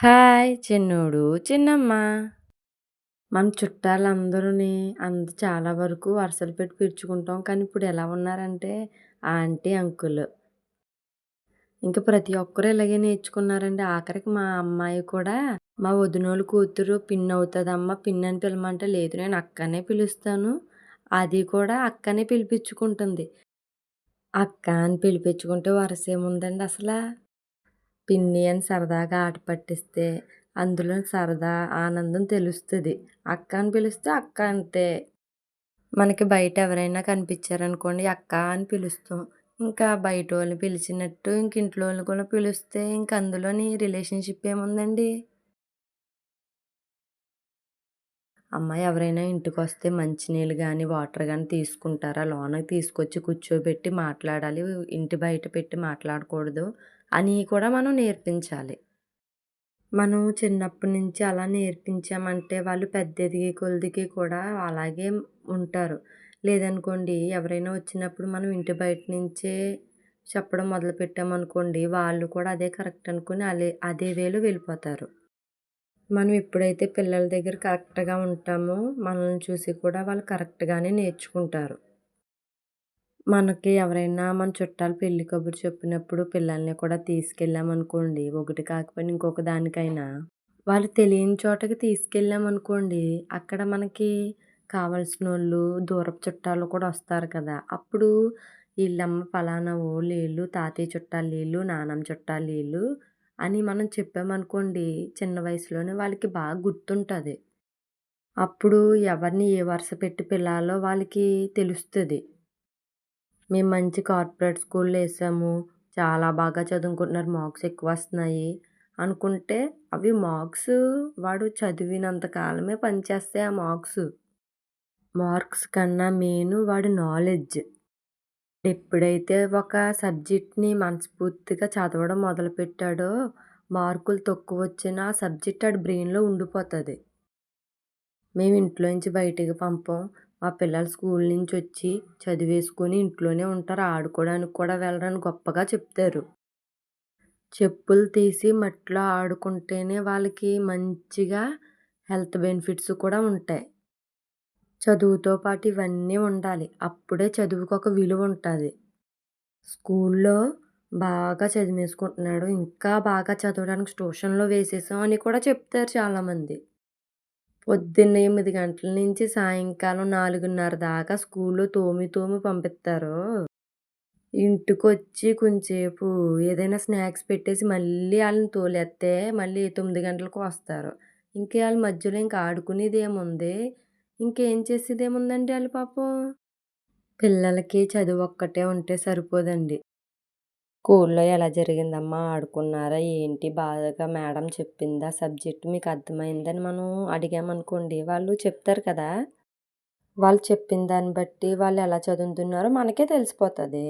Hi చిన్నోడు, చిన్నమ్మ. మన చుట్టాలందరూని అంత చాలా వరకు వరుసలు పెట్టి పిలుచుకుంటాం. కానీ ఇప్పుడు ఎలా ఉన్నారంటే ఆంటీ, అంకుల్. ఇంకా ప్రతి ఒక్కరు ఇలాగే నేర్చుకున్నారండి. ఆఖరికి మా అమ్మాయి కూడా మా వదినోళ్ళు కూతురు పిన్ అవుతుందమ్మా పిన్ అని పిలమంటే లేదు నేను అక్కనే పిలుస్తాను. అది కూడా అక్కనే పిలిపించుకుంటుంది. అక్క అని పిలిపించుకుంటే వరసేముందండి అసలు పిన్ని అని సరదాగా ఆట పట్టిస్తే అందులో సరదా, ఆనందం తెలుస్తుంది అక్క అని పిలిస్తే అక్క అంతే. మనకి బయట ఎవరైనా కనిపించారనుకోండి అక్క అని పిలుస్తాం. ఇంకా బయట వాళ్ళని పిలిచినట్టు ఇంక ఇంట్లోళ్ళని కూడా పిలిస్తే ఇంక అందులోని రిలేషన్‌షిప్ ఏముందండి? అమ్మ ఎవరైనా ఇంటికి వస్తే మంచినీళ్ళు కానీ వాటర్ కానీ తీసుకుంటారా? లోనకి తీసుకొచ్చి కూర్చోబెట్టి మాట్లాడాలి. ఇంటి బయట పెట్టి మాట్లాడకూడదు అని కూడా మనం నేర్పించాలి. మనం చిన్నప్పటి నుంచి అలా నేర్పించామంటే వాళ్ళు పెద్ద ఎదిగే కొలదికి కూడా అలాగే ఉంటారు. లేదనుకోండి ఎవరైనా వచ్చినప్పుడు మనం ఇంటి బయట నుంచే చెప్పడం మొదలు పెట్టామనుకోండి వాళ్ళు కూడా అదే కరెక్ట్ అనుకుని అదే అదే వేలు వెళ్ళిపోతారు. మనం ఎప్పుడైతే పిల్లల దగ్గర కరెక్ట్‌గా ఉంటామో మనల్ని చూసి కూడా వాళ్ళు కరెక్ట్‌గానే నేర్చుకుంటారు. మనకి ఎవరైనా మన చుట్టాలు పెళ్ళి కబురు చెప్పినప్పుడు పిల్లల్ని కూడా తీసుకెళ్ళామనుకోండి, ఒకటి కాకపోయినా ఇంకొక దానికైనా, వాళ్ళు తెలియని చోటకి తీసుకెళ్ళామనుకోండి, అక్కడ మనకి కావాల్సినోళ్ళు, దూరపు చుట్టాలు కూడా వస్తారు కదా! అప్పుడు వీళ్ళమ్మ పలానా వోళ్ళు ఈళ్ళు, తాతయ్య చుట్టాలు ఈళ్ళు, నానమ్మ చుట్టాలు ఈళ్ళు అని మనం చెప్పామనుకోండి, చిన్న వయసులోనే వాళ్ళకి బాగా గుర్తుంటుంది. అప్పుడు ఎవరిని ఏ వరుస పెట్టి పిల్లాలో వాళ్ళకి తెలుస్తుంది. మేము మంచి కార్పొరేట్ స్కూల్‌లో వేసాము చాలా బాగా చదువుకుంటున్నారు. మార్క్స్ ఎక్కువ వస్తున్నాయి అనుకుంటే, అవి మార్క్స్ వాడు చదివినంత కాలమే పనిచేస్తాయి ఆ మార్క్స్. మార్క్స్ కన్నా మెయిన్ వాడి నాలెడ్జ్. ఎప్పుడైతే ఒక సబ్జెక్ట్‌ని మనస్ఫూర్తిగా చదవడం మొదలుపెట్టాడో, మార్కులు తక్కువొచ్చినా ఆ సబ్జెక్ట్ ఆడి బ్రెయిన్‌లో ఉండిపోతుంది మేము ఇంట్లో నుంచి బయటికి పంపం. మా పిల్లలు స్కూల్ నుంచి వచ్చి చదివేసుకొని ఇంట్లోనే ఉంటారు. ఆడుకోవడానికి కూడా వెళ్ళరని గొప్పగా చెప్తారు. చెప్పులు తీసి మట్టిలో ఆడుకుంటేనే వాళ్ళకి మంచిగా హెల్త్ బెనిఫిట్స్ కూడా ఉంటాయి. చదువుతో పాటు ఇవన్నీ ఉండాలి. అప్పుడే చదువుకు ఒక విలువ ఉంటుంది స్కూల్‌లో బాగా చదివేసుకుంటున్నాడు. ఇంకా బాగా చదవడానికి ట్యూషన్‌లో వేసేసాం అని కూడా చెప్తారు చాలామంది. పొద్దున్న ఎనిమిది గంటల నుంచి సాయంకాలం 4:30 దాకా స్కూల్‌లో తోమి తోమి పంపిస్తారు ఇంటికొచ్చి కొంచెంసేపు ఏదైనా స్నాక్స్ పెట్టేసి మళ్ళీ వాళ్ళని తోలేస్తే మళ్ళీ తొమ్మిది గంటలకు వస్తారు. ఇంకా వాళ్ళ మధ్యలో ఇంకా ఆడుకునేది ఏముంది ఇంకేం చేసేది ఏముందండి వాళ్ళు పాపం? పిల్లలకి చదువు ఒక్కటే ఉంటే సరిపోదండి. స్కూల్‌లో ఎలా జరిగిందమ్మా? ఆడుకున్నారా? ఏంటి బాగా మేడం చెప్పిందా? సబ్జెక్ట్ మీకు అర్థమైందని మనం అడిగామనుకోండి, వాళ్ళు చెప్తారు కదా! వాళ్ళు చెప్పిన దాన్ని బట్టి వాళ్ళు ఎలా చదువుతున్నారో మనకే తెలిసిపోతుంది